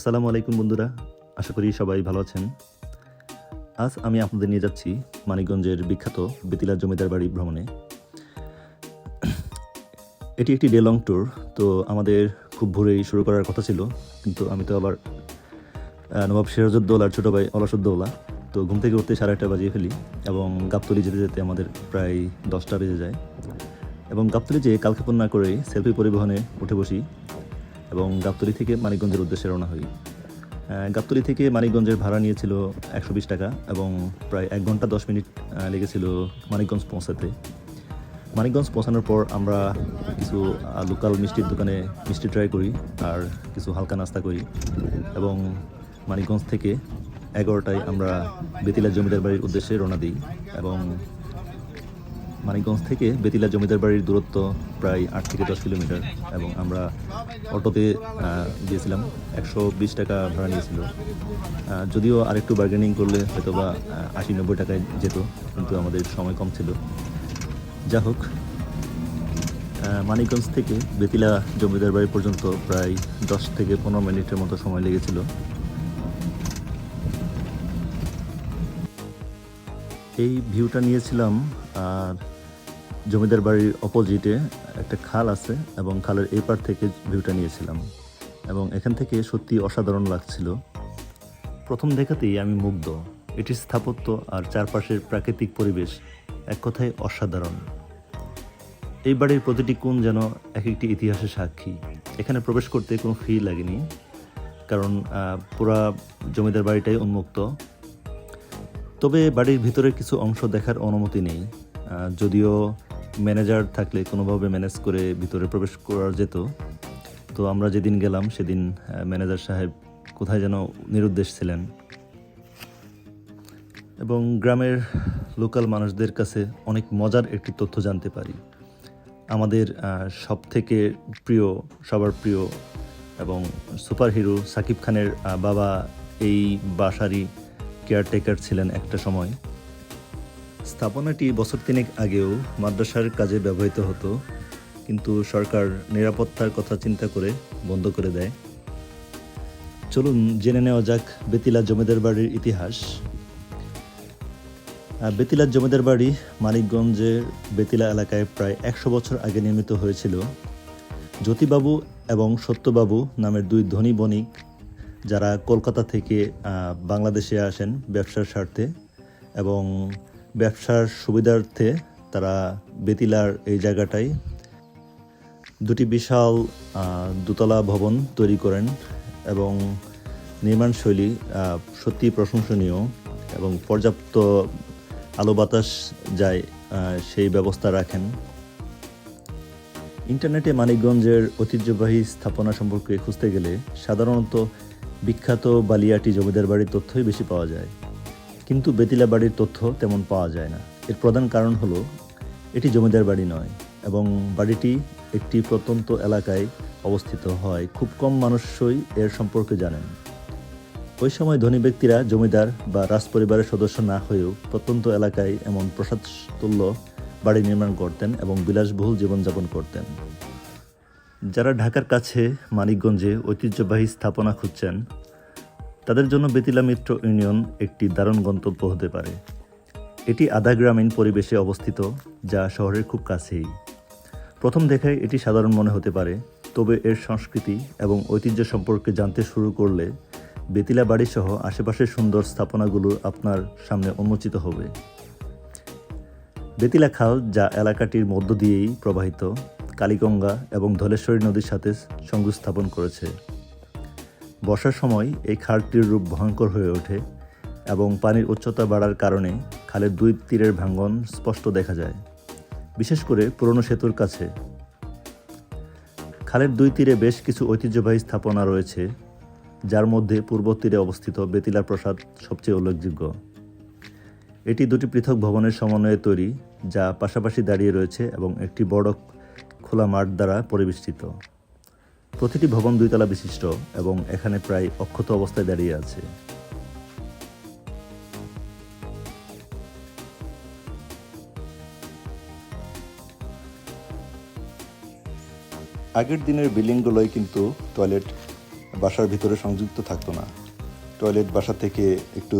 আসসালামু আলাইকুম বন্ধুরা, আশা করি সবাই ভালো আছেন। আজ আমি আপনাদের নিয়ে যাচ্ছি মানিকগঞ্জের বিখ্যাত বেতিলা জমিদার বাড়ি ভ্রমণে। এটি একটি ডে লং ট্যুর তো আমাদের খুব ভোরেই শুরু করার কথা ছিল, কিন্তু আমি তো আবার নবাব সিরাজউদ্দৌলার ছোটো ভাই অলসুদ্দৌলা তো ঘুম থেকে উঠতে সাড়ে আটটা বাজিয়ে ফেলি এবং গাবতলি যেতে যেতে আমাদের প্রায় দশটা বেজে যায়। এবং গাবতলি যেয়ে কালক্ষেপণ না করেই সেলফি পরিবহনে উঠে বসি এবং গাবতলি থেকে মানিকগঞ্জের উদ্দেশ্যে রওনা হই। গাবতলি থেকে মানিকগঞ্জের ভাড়া নিয়েছিল একশো বিশ টাকা এবং প্রায় এক ঘণ্টা দশ মিনিট লেগেছিল মানিকগঞ্জ পৌঁছাতে। মানিকগঞ্জ পৌঁছানোর পর আমরা কিছু লোকাল মিষ্টির দোকানে মিষ্টি ট্রাই করি আর কিছু হালকা নাস্তা করি এবং মানিকগঞ্জ থেকে এগারোটায় আমরা বেতিলা জমিদার বাড়ির উদ্দেশ্যে রওনা দিই এবং মানিকগঞ্জ থেকে বেতিলা জমিদার বাড়ির দূরত্ব প্রায় আট থেকে দশ কিলোমিটার এবং আমরা অটোতে গিয়েছিলাম। একশো বিশ টাকা ভাড়া নিয়েছিল। যদিও আরেকটু বার্গেনিং করলে হয়তো বা আশি নব্বই টাকায় যেত, কিন্তু আমাদের সময় কম ছিল। যা হোক মানিকগঞ্জ থেকে বেতিলা জমিদার বাড়ি পর্যন্ত প্রায় দশ থেকে পনেরো মিনিটের মতো সময় লেগেছিল। এই ভিউটা নিয়েছিলাম, আর জমিদার বাড়ির অপোজিটে একটা খাল আছে এবং খালের এই পার থেকে ভিউটা নিয়েছিলাম। এবং এখান থেকে সত্যি অসাধারণ লাগছিল। প্রথম দেখাতেই আমি মুগ্ধ। এটির স্থাপত্য আর চারপাশের প্রাকৃতিক পরিবেশ এক কথায় অসাধারণ। এই বাড়ির প্রতিটি কোণ যেন এক একটি ইতিহাসের সাক্ষী। এখানে প্রবেশ করতে কোনো ফি লাগেনি, কারণ পুরা জমিদার বাড়িটাই উন্মুক্ত। তবে বাড়ির ভিতরে কিছু অংশ দেখার অনুমতি নেই। যদিও ম্যানেজার থাকলে কোনোভাবে ম্যানেজ করে ভিতরে প্রবেশ করা যেত। তো আমরা যেদিন গেলাম, সেদিন ম্যানেজার সাহেব কোথায় যেন নিরুদ্দেশ ছিলেন। এবং গ্রামের লোকাল মানুষদের কাছে অনেক মজার একটি তথ্য জানতে পারি। আমাদের সব থেকে প্রিয়, সবার প্রিয় এবং সুপারহিরো সাকিব খানের বাবা এই বাসারই কেয়ারটেকার ছিলেন একটা সময়। স্থাপনাটি বছর তিনেক আগেও মাদ্রাসার কাজে ব্যবহৃত হতো, কিন্তু সরকার নিরাপত্তার কথা চিন্তা করে বন্ধ করে দেয়। চলুন জেনে নেওয়া যাক বেতিলা জমিদার বাড়ির ইতিহাস। বেতিলা জমিদার বাড়ি মানিকগঞ্জের বেতিলা এলাকায় প্রায় একশো বছর আগে নির্মিত হয়েছিল। জ্যোতিবাবু এবং সত্যবাবু নামের দুই ধনী বণিক, যারা কলকাতা থেকে বাংলাদেশে আসেন ব্যবসার স্বার্থে এবং ব্যবসার সুবিধার্থে তারা বেতিলার এই জায়গাটায় দুটি বিশাল দোতলা ভবন তৈরি করেন এবং নির্মাণশৈলী সত্যি প্রশংসনীয় এবং পর্যাপ্ত আলো বাতাস যায় সেই ব্যবস্থা রাখেন। ইন্টারনেটে মানিকগঞ্জের ঐতিহ্যবাহী স্থাপনা সম্পর্কে খুঁজতে গেলে সাধারণত বিখ্যাত বালিয়াটি জমিদার বাড়ির তথ্যই বেশি পাওয়া যায়। কিন্তু বেতিলা বাড়ির তথ্য তেমন পাওয়া যায় না। এর প্রধান কারণ হলো, এটি জমিদার বাড়ি নয় এবং বাড়িটি একটি প্রত্যন্ত এলাকায় অবস্থিত হয়। খুব কম মানুষই এর সম্পর্কে জানেন। ওই সময় ধনী ব্যক্তিরা জমিদার বা রাজপরিবারের সদস্য না হয়েও প্রত্যন্ত এলাকায় এমন প্রসাদতুল্য বাড়ি নির্মাণ করতেন এবং বিলাসবহুল জীবনযাপন করতেন। যারা ঢাকার কাছে, মানিকগঞ্জে ঐতিহ্যবাহী স্থাপনা খুঁজছেন তাদের জন্য বেতিলা মিত্র ইউনিয়ন একটি দারুণ গন্তব্য হতে পারে। এটি আধা গ্রামীণ পরিবেশে অবস্থিত, যা শহরের খুব কাছেই। প্রথম দেখায় এটি সাধারণ মনে হতে পারে, তবে এর সংস্কৃতি এবং ঐতিহ্য সম্পর্কে জানতে শুরু করলে বেতিলা বাড়িসহ আশেপাশের সুন্দর স্থাপনাগুলো আপনার সামনে উন্মোচিত হবে। বেতিলা খাল, যা এলাকাটির মধ্য দিয়েই প্রবাহিত, কালীগঙ্গা এবং ধলেশ্বরী নদীর সাথে সংযোগ স্থাপন করেছে। বর্ষার সময় এই খালটির রূপ ভয়ঙ্কর হয়ে ওঠে এবং পানির উচ্চতা বাড়ার কারণে খালের দুই তীরের ভাঙ্গন স্পষ্ট দেখা যায়, বিশেষ করে পুরনো সেতুর কাছে। খালের দুই তীরে বেশ কিছু ঐতিহ্যবাহী স্থাপনা রয়েছে, যার মধ্যে পূর্ব তীরে অবস্থিত বেতিলা প্রসাদ সবচেয়ে উল্লেখযোগ্য। এটি দুটি পৃথক ভবনের সমন্বয়ে তৈরি, যা পাশাপাশি দাঁড়িয়ে রয়েছে এবং একটি বড় খোলা মাঠ দ্বারা পরিবেষ্টিত। প্রতিটি ভবন দুইতলা বিশিষ্ট এবং এখানে প্রায় অক্ষত অবস্থায় দাঁড়িয়ে আছে। আগের দিনের বিল্ডিংগুলোই কিন্তু টয়লেট বাসার ভিতরে সংযুক্ত থাকতো না। টয়লেট বাসা থেকে একটু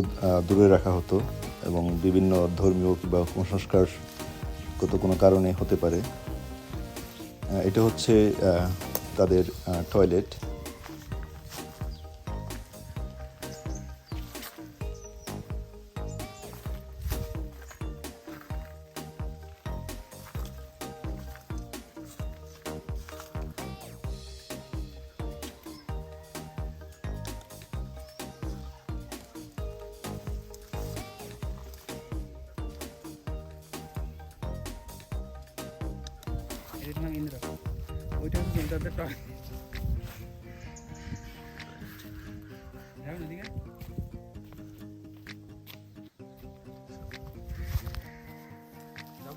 দূরে রাখা হতো এবং বিভিন্ন ধর্মীয় কিংবা কুসংস্কার কত কোনো কারণে হতে পারে। এটা হচ্ছে তাদের টয়লেট ওইটা হচ্ছে টয়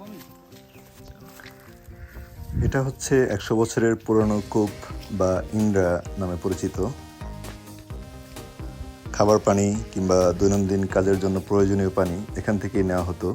আমি? এটা হচ্ছে একশো বছরের পুরনো কূপ বা ইন্দ্রা নামে পরিচিত। খাবার পানি কিংবা দৈনন্দিন কাজের জন্য প্রয়োজনীয় পানি এখান থেকেই নেওয়া হতো।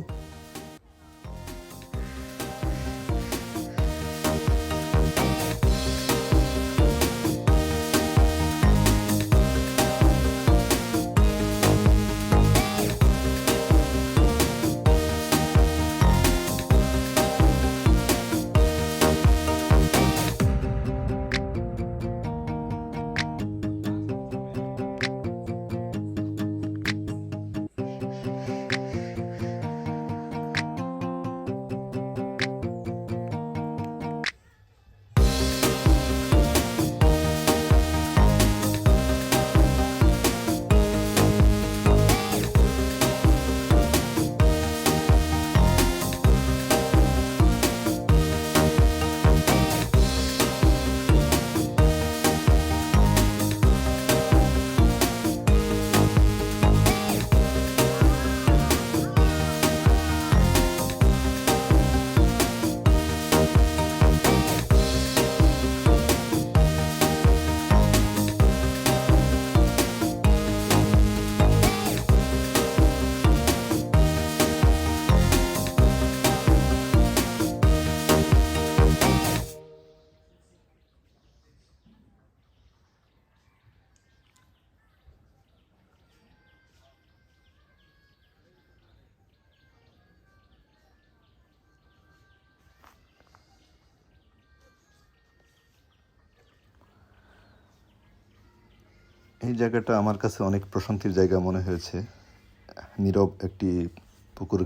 এই জায়গাটা আমার কাছে অনেক প্রশান্তির জায়গা মনে হয়েছে। নীরব একটি পুকুর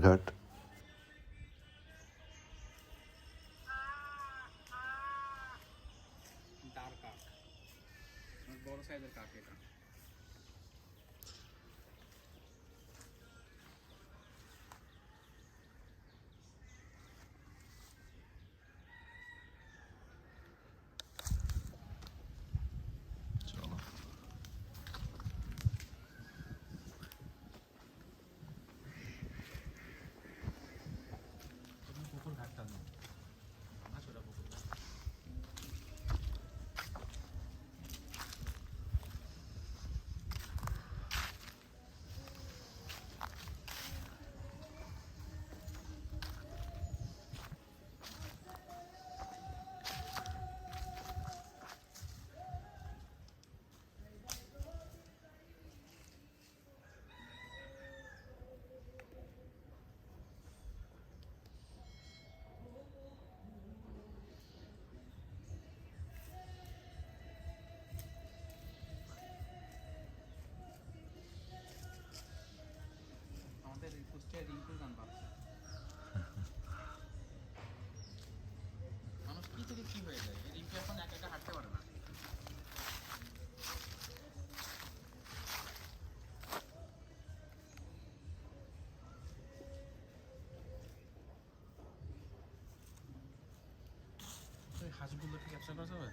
হাঁসগুলোকে ক্যাপচার করা যাবে?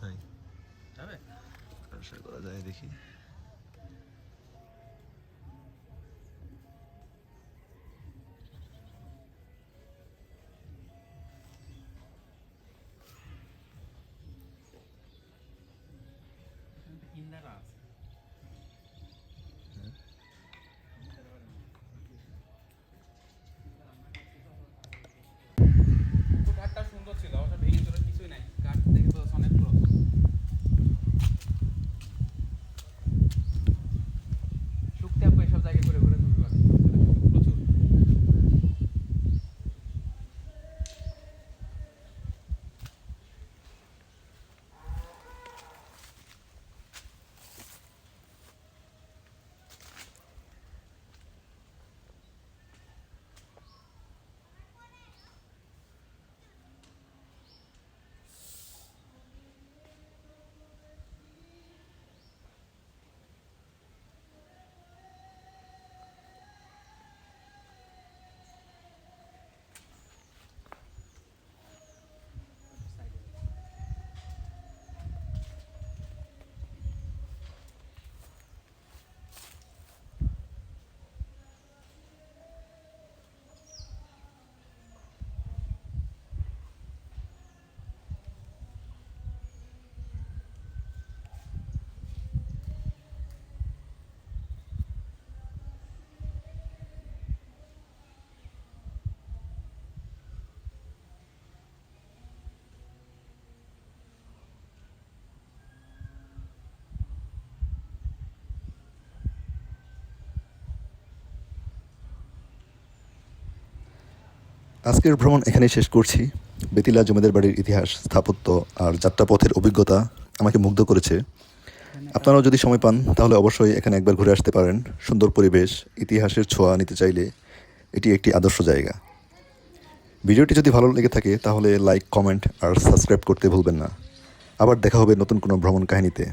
তাই। যাবে? করা যায় দেখি ইন্দারা আছে পুকুর ঘাটটা সুন্দর ছিল অবশ্য ভেঙে চলে কিছুই নাই ঘাট দেখে তো অনেক পুরো আজকের ভ্রমণ এখানেই শেষ করছি। বেতিলা জমিদার বাড়ির ইতিহাস, স্থাপত্য আর যাত্রাপথের অভিজ্ঞতা আমাকে মুগ্ধ করেছে। আপনারাও যদি সময় পান, তাহলে অবশ্যই এখানে একবার ঘুরে আসতে পারেন। সুন্দর পরিবেশ, ইতিহাসের ছোঁয়া নিতে চাইলে এটি একটি আদর্শ জায়গা। ভিডিওটি যদি ভালো লেগে থাকে, তাহলে লাইক, কমেন্ট আর সাবস্ক্রাইব করতে ভুলবেন না। আবার দেখা হবে নতুন কোনো ভ্রমণ কাহিনীতে।